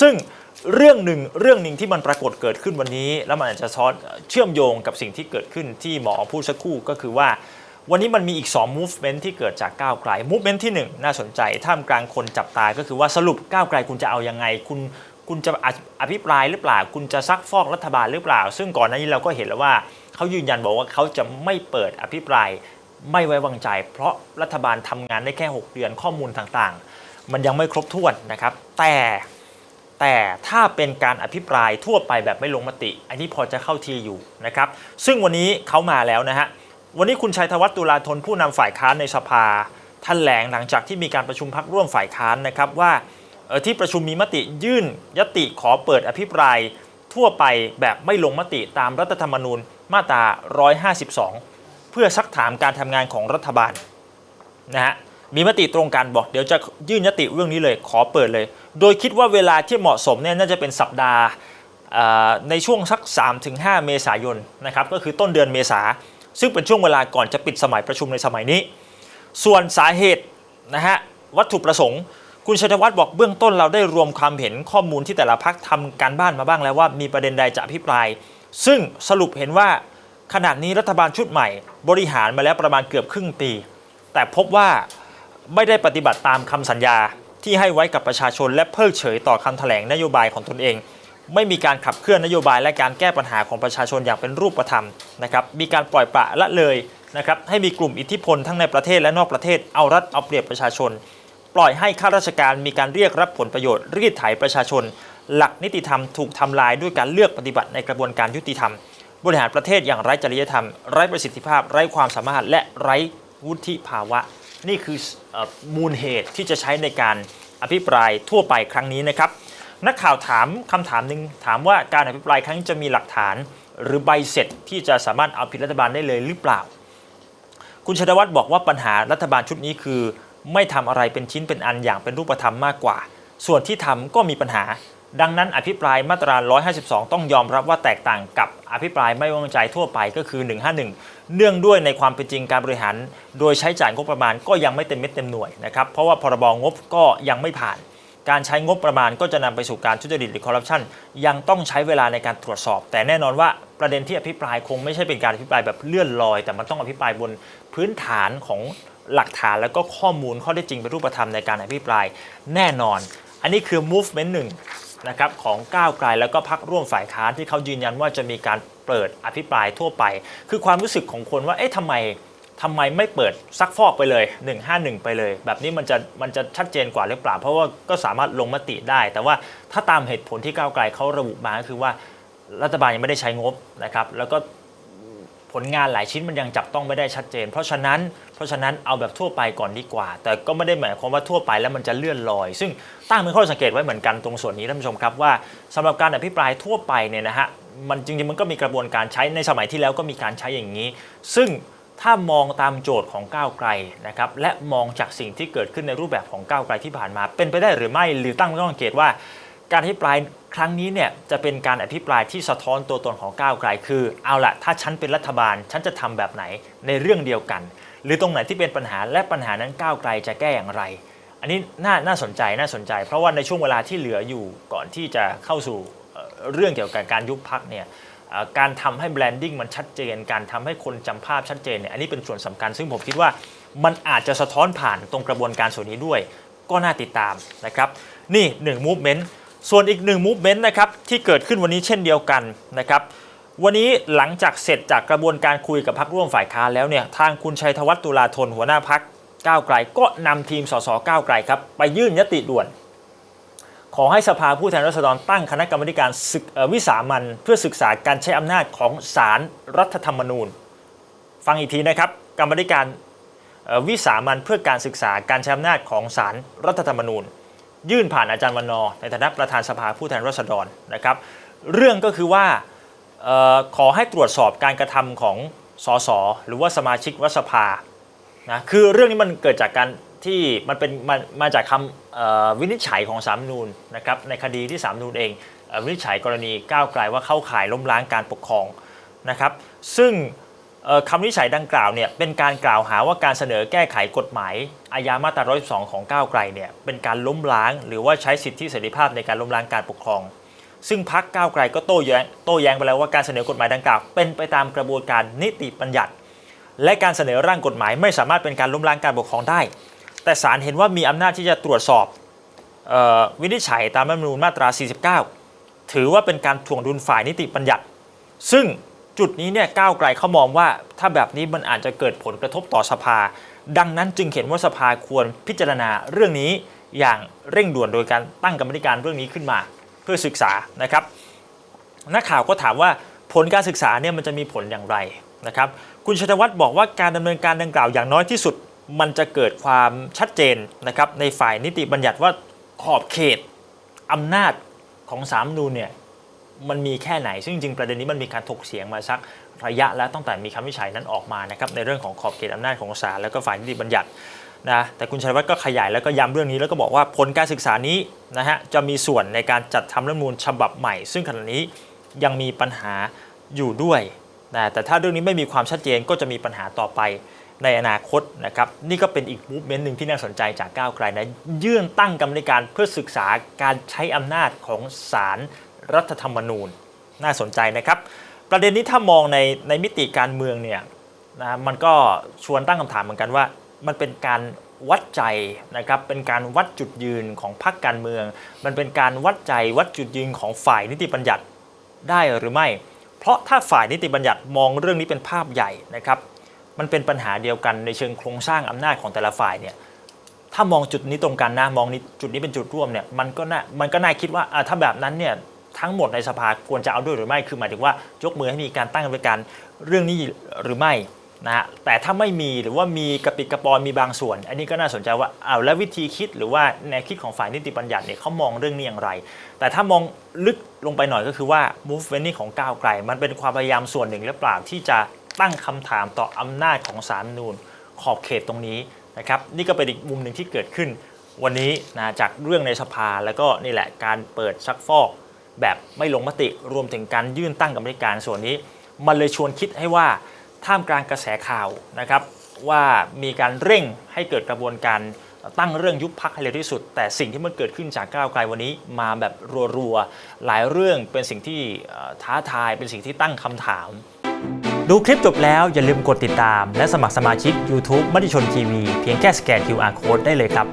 ซึ่งเรื่องหนึ่งเรื่องหนึ่งที่มันปรากฏเกิดขึ้นวันนี้ แล้วมันอาจจะซ้อนเชื่อมโยงกับสิ่งที่เกิดขึ้นที่หมอพูดสักครู่ก็คือว่า วันนี้มันมีอีก 2 movement ที่เกิดจากก้าวไกล movement ที่ 1 น่าสนใจท่ามกลางคนจับตาก็คือว่าสรุปก้าวไกลคุณจะเอายังไง คุณคุณจะออภิปรายหรือเปล่า คุณจะซักฟอกรัฐบาลหรือเปล่า ซึ่งก่อนหน้านี้เราก็เห็นแล้วว่าเขายืนยันบอกว่าเขาจะไม่เปิดอภิปรายไม่ไว้วางใจ เพราะรัฐบาลทำงานได้แค่ 6 เดือนข้อมูลต่างๆ มันยังไม่ครบถ้วนนะครับแต่ แต่ถ้าเป็นการอภิปรายทั่วไปแบบไม่ลงมติ อันนี้พอจะเข้าทีอยู่นะครับซึ่งวันนี้เขามาแล้วนะฮะวันนี้คุณชัยธวัฒน์ตุลาธนผู้นำฝ่ายค้านในสภาท่านแถลงหลังจากที่มีการประชุมพักร่วมฝ่ายค้านนะครับว่าที่ประชุมมีมติยื่นยติขอเปิดอภิปรายทั่วไปแบบไม่ลงมติตามรัฐธรรมนูญมาตรา 152 เพื่อซักถามการทำงานของรัฐบาลนะฮะมีมติตรงกันบอกเดี๋ยวจะยื่นยติเรื่องนี้เลยขอเปิดเลย โดยคิดว่าเวลาที่เหมาะสมเนี่ยน่าจะเป็นสัปดาห์ในช่วงสัก 3-5 เมษายนนะครับก็คือต้นเดือนเมษา ซึ่งเป็นช่วงเวลาก่อนจะปิดสมัยประชุมในสมัยนี้ ส่วนสาเหตุนะฮะวัตถุประสงค์ คุณชัยธวัฒน์บอกเบื้องต้นเราได้รวมความเห็นข้อมูลที่แต่ละพักทำการบ้านมาบ้างแล้วว่ามีประเด็นใดจะอภิปราย ซึ่งสรุปเห็นว่าขณะนี้รัฐบาลชุดใหม่ บริหารมาแล้วประมาณเกือบครึ่งปี แต่พบว่าไม่ได้ปฏิบัติตามคำสัญญา ที่ให้ไว้กับประชาชนและเพิกเฉยต่อคำแถลงนโยบายของตนเอง ไม่มีการขับเคลื่อนนโยบายและการแก้ปัญหาของประชาชนอย่างเป็นรูปธรรมนะครับมีการปล่อยปละละเลยนะครับให้มีกลุ่มอิทธิพลทั้งในประเทศและนอกประเทศเอารัดเอาเปรียบประชาชน ปล่อยให้ข้าราชการมีการเรียกรับผลประโยชน์รีดไถประชาชน หลักนิติธรรมถูกทำลายด้วยการเลือกปฏิบัติในกระบวนการยุติธรรม บริหารประเทศอย่างไร้จริยธรรม ไร้ประสิทธิภาพ ไร้ความสามารถและไร้วุฒิภาวะ นี่คืออมูลเหตุที่จะใช้ในการอภิปรายทั่วไปครั้งนี้นะครับ นักข่าวถามคำถามหนึ่งถามว่าการอภิปรายครั้งนี้จะมีหลักฐาน หรือใบเสร็จที่จะสามารถเอาผิดรัฐบาลได้เลยหรือเปล่า คุณชัยธวัฒน์บอกว่าปัญหารัฐบาลชุดนี้คือ ไม่ทำอะไรเป็นชิ้นเป็นอันอย่างเป็นรูปธรรมมากกว่า ส่วนที่ทำก็มีปัญหา ดังนั้นอภิปรายมาตรา 152 ต้องยอมรับว่าแตกต่างกับอภิปรายไม่ไว้วางใจทั่วไปก็คือ 151 เนื่องด้วยในความเป็นจริงการบริหาร โดยใช้จ่ายงบประมาณก็ยังไม่เต็มเม็ดเต็มหน่วยนะครับเพราะว่าพรบงบก็ยังไม่ผ่าน การใช้งบประมาณก็จะนำไปสู่การทุจริตหรือคอร์รัปชันยังต้องใช้เวลาในการตรวจสอบ แต่แน่นอนว่าประเด็นที่อภิปรายคงไม่ใช่เป็นการอภิปรายแบบเลื่อนลอย แต่มันต้องอภิปรายบนพื้นฐานของหลักฐานแล้วก็ข้อมูลข้อเท็จจริงเป็นรูปธรรมในการอภิปรายแน่นอน อันนี้คือ movement หนึ่ง นะครับของก้าวไกลแล้วก็พักร่วมฝ่ายค้านที่เขายืนยันว่าจะมีการเปิดอภิปรายทั่วไป คือความรู้สึกของคนว่าเอ๊ะทำไมทำไมไม่เปิดซักฟอกไปเลย 151 ไปเลย แบบนี้มันจะมันจะชัดเจนกว่าหรือเปล่า เพราะว่าก็สามารถลงมติได้ แต่ว่าถ้าตามเหตุผลที่ก้าวไกลเขาระบุมาก็คือว่ารัฐบาลยังไม่ได้ใช้งบนะครับแล้วก็ ลงานหลายชิ้นมันยังจับต้องไม่ได้ชัดเจน เพราะฉะนั้นเพราะฉะนั้นเอาแบบทั่วไปก่อนดีกว่า แต่ก็ไม่ได้หมายความว่าทั่วไปแล้วมันจะเลื่อนลอย ซึ่งตั้งเป็นข้อสังเกตไว้เหมือนกันตรงส่วนนี้ท่านผู้ชมครับว่าสำหรับการอภิปรายทั่วไปเนี่ยนะฮะมันจริงๆมันก็มีกระบวนการใช้ในสมัยที่แล้วก็มีการใช้อย่างนี้ ซึ่งถ้ามองตามโจทย์ของก้าวไกลนะครับและมองจากสิ่งที่เกิดขึ้นในรูปแบบของก้าวไกลที่ผ่านมา เป็นไปได้หรือไม่หรือตั้งข้อสังเกตว่า การอภิปรายครั้งนี้เนี่ยจะเป็นการอภิปรายที่สะท้อนตัวตนของก้าวไกลคือ เอาละถ้าฉันเป็นรัฐบาล ฉันจะทำแบบไหนในเรื่องเดียวกัน หรือตรงไหนที่เป็นปัญหาและปัญหานั้นก้าวไกลจะแก้อย่างไร อันนี้น่าน่าสนใจน่าสนใจ เพราะว่าในช่วงเวลาที่เหลืออยู่ก่อนที่จะเข้าสู่เรื่องเกี่ยวกับการยุบพักเนี่ยการทำให้แบรนดิ้งมันชัดเจน การทำให้คนจำภาพชัดเจนเนี่ยอันนี้เป็นส่วนสำคัญ ซึ่งผมคิดว่ามันอาจจะสะท้อนผ่านตรงกระบวนการส่วนนี้ด้วย ก็น่าติดตามนะครับ นี่หนึ่งมูฟเมนต์ ส่วนอีกหนึ่งมูฟเมนต์นะครับที่เกิดขึ้นวันนี้เช่นเดียวกันนะครับวันนี้หลังจากเสร็จจากกระบวนการคุยกับพักร่วมฝ่ายค้านแล้วเนี่ยทางคุณชัยธวัฒน์ตุลาธนหัวหน้าพักก้าวไกลก็นำทีมสสก้าวไกลครับไปยื่นยติด่วน ขอให้สภาผู้แทนราษฎรตั้งคณะกรรมการศึกวิสามันเพื่อศึกษาการใช้อำนาจของศาลรรัฐธรรมนูญ ฟังอีกทีนะครับกรรมการวิสามันเพื่อการศึกษาการใช้อำนาจของศาลรรัฐธรรมนูญ ยื่นผ่านอาจารย์วันนอในฐานะประธานสภาผู้แทนราษฎรนะครับ เรื่องก็คือว่าออขอให้ตรวจสอบการกระทำของสสหรือว่าสมาชิกรัฐสภานะคือเรื่องนี้มันเกิดจากการที่มันเป็นมามาจากคำวินิจฉัยของสามนูนนะครับในคดีที่สามนูนเองเอวินิจฉัยกรณีก้าวไกลว่าเข้าข่ายล้มล้างการปกครองนะครับ ซึ่ง คำวินิจัยดังกล่าวเนี่ยเป็นการกล่าวหาว่าการเสนอแก้ไขกฎหมายอาญามาตรา 112 ของก้าวไกลเนี่ยเป็นการล้มล้าง หรือว่าใช้สิทธิเสรีภาพในการล้มล้างการปกครอง ซึ่งพักก้าวไกลก็โต้แย้งโต้แย้งไปแล้วว่าการเสนอกฎหมายดังกล่าว เป็นไปตามกระบวนการนิติบัญญัติ และการเสนอร่างกฎหมายไม่สามารถเป็นการล้มล้างการปกครองได้ แต่ศาลเห็นว่ามีอำนาจที่จะตรวจสอบออวินิจฉัยตามรัฐมนูญมาตรา 49 ถือว่าเป็นการถ่วงดุลฝ่ายนิติบัญญัติ ซึ่ง จุดนี้เนี่ยก้าวไกลเขามองว่าถ้าแบบนี้มันอาจจะเกิดผลกระทบต่อสภา ดังนั้นจึงเห็นว่าสภาควรพิจารณาเรื่องนี้อย่างเร่งด่วนโดยการตั้งกรรมธิการเรื่องนี้ขึ้นมา เพื่อศึกษานะครับนักข่าวก็ถามว่าผลการศึกษาเนี่ยมันจะมีผลอย่างไรนะครับคุณชัยวัฒน์บอกว่าการดำเนินการดังกล่าวอย่างน้อยที่สุด มันจะเกิดความชัดเจนนะครับในฝ่ายนิติบัญญัติว่าขอบเขตอำนาจของสามนูนเนี่ย มันมีแค่ไหน ซึ่งจริงๆประเด็นนี้มันมีการถกเถียงมาสักระยะแล้วตั้งแต่มีคำวิจัยนั้นออกมานะครับในเรื่องของขอบเขตอำนาจของศาลแล้วก็ฝ่ายนิติบัญญัตินะแต่คุณชัยวัฒน์ก็ขยายแล้วก็ย้ำเรื่องนี้แล้วก็บอกว่าผลการศึกษานี้นะฮะจะมีส่วนในการจัดทำรัฐธรรมนูญฉบับใหม่ ซึ่งขณะนี้ยังมีปัญหาอยู่ด้วยนะแต่ถ้าเรื่องนี้ไม่มีความชัดเจนก็จะมีปัญหาต่อไปในอนาคตนะครับนี่ก็เป็นอีกมูฟเมนต์หนึ่งที่น่าสนใจจากก้าวไกลนะยื่นตั้งกรรมธิการเพื่อศึกษาการใช้อำนาจของศาล รัฐธรรมนูญน่าสนใจนะครับ ประเด็นนี้ถ้ามองในในมิติการเมืองเนี่ยนะมันก็ชวนตั้งคำถามเหมือนกันว่า มันเป็นการวัดใจนะครับเป็นการวัดจุดยืนของพรรคการเมือง มันเป็นการวัดใจวัดจุดยืนของฝ่ายนิติบัญญัติได้หรือไม่ เพราะถ้าฝ่ายนิติบัญญัติมองเรื่องนี้เป็นภาพใหญ่นะครับมันเป็นปัญหาเดียวกันในเชิงโครงสร้างอำนาจของแต่ละฝ่ายเนี่ยถ้ามองจุดนี้ตรงกันนะมองนี้จุดนี้เป็นจุดร่วมเนี่ยมันก็น่ามันก็น่าคิดว่าอ่าถ้าแบบนั้นเนี่ย ทั้งหมดในสภาควรจะเอาด้วยหรือไม่ คือหมายถึงว่ายกมือให้มีการตั้งกรรมการเรื่องนี้หรือไม่นะฮะแต่ถ้าไม่มีหรือว่ามีกระปิดกระปอยมีบางส่วน อันนี้ก็น่าสนใจว่าเอาแล้ววิธีคิดหรือว่าแนวคิดของฝ่ายนิติบัญญัติเนี่ยเขามองเรื่องนี้อย่างไร แต่ถ้ามองลึกลงไปหน่อยก็คือว่า movement นี้ของก้าวไกล มันเป็นความพยายามส่วนหนึ่งหรือเปล่าที่จะตั้งคำถามต่ออำนาจของศาลรนูญขอบเขตตรงนี้นะครับนี่ก็เป็นอีกมุมหนึ่งที่เกิดขึ้นวันนี้นะจากเรื่องในสภาแล้วก็นี่แหละการเปิดซักฟอก แบบไม่ลงมติรวมถึงการยื่นตั้งกรรมธิการส่วนนี้ มันเลยชวนคิดให้ว่าท่ามกลางกระแสข่าวนะครับ ว่ามีการเร่งให้เกิดกระบวนการตั้งเรื่องยุบพักให้เร็วที่สุด แต่สิ่งที่มันเกิดขึ้นจากก้าวไกลวันนี้มาแบบรัวๆหลายเรื่องเป็นสิ่งที่ท้าทายเป็นสิ่งที่ตั้งคำถาม ดูคลิปจบแล้วอย่าลืมกดติดตาม และสมัครสมาชิก YouTube มติชนทีวีเพียงแค่สแกน QR Code ได้เลยครับ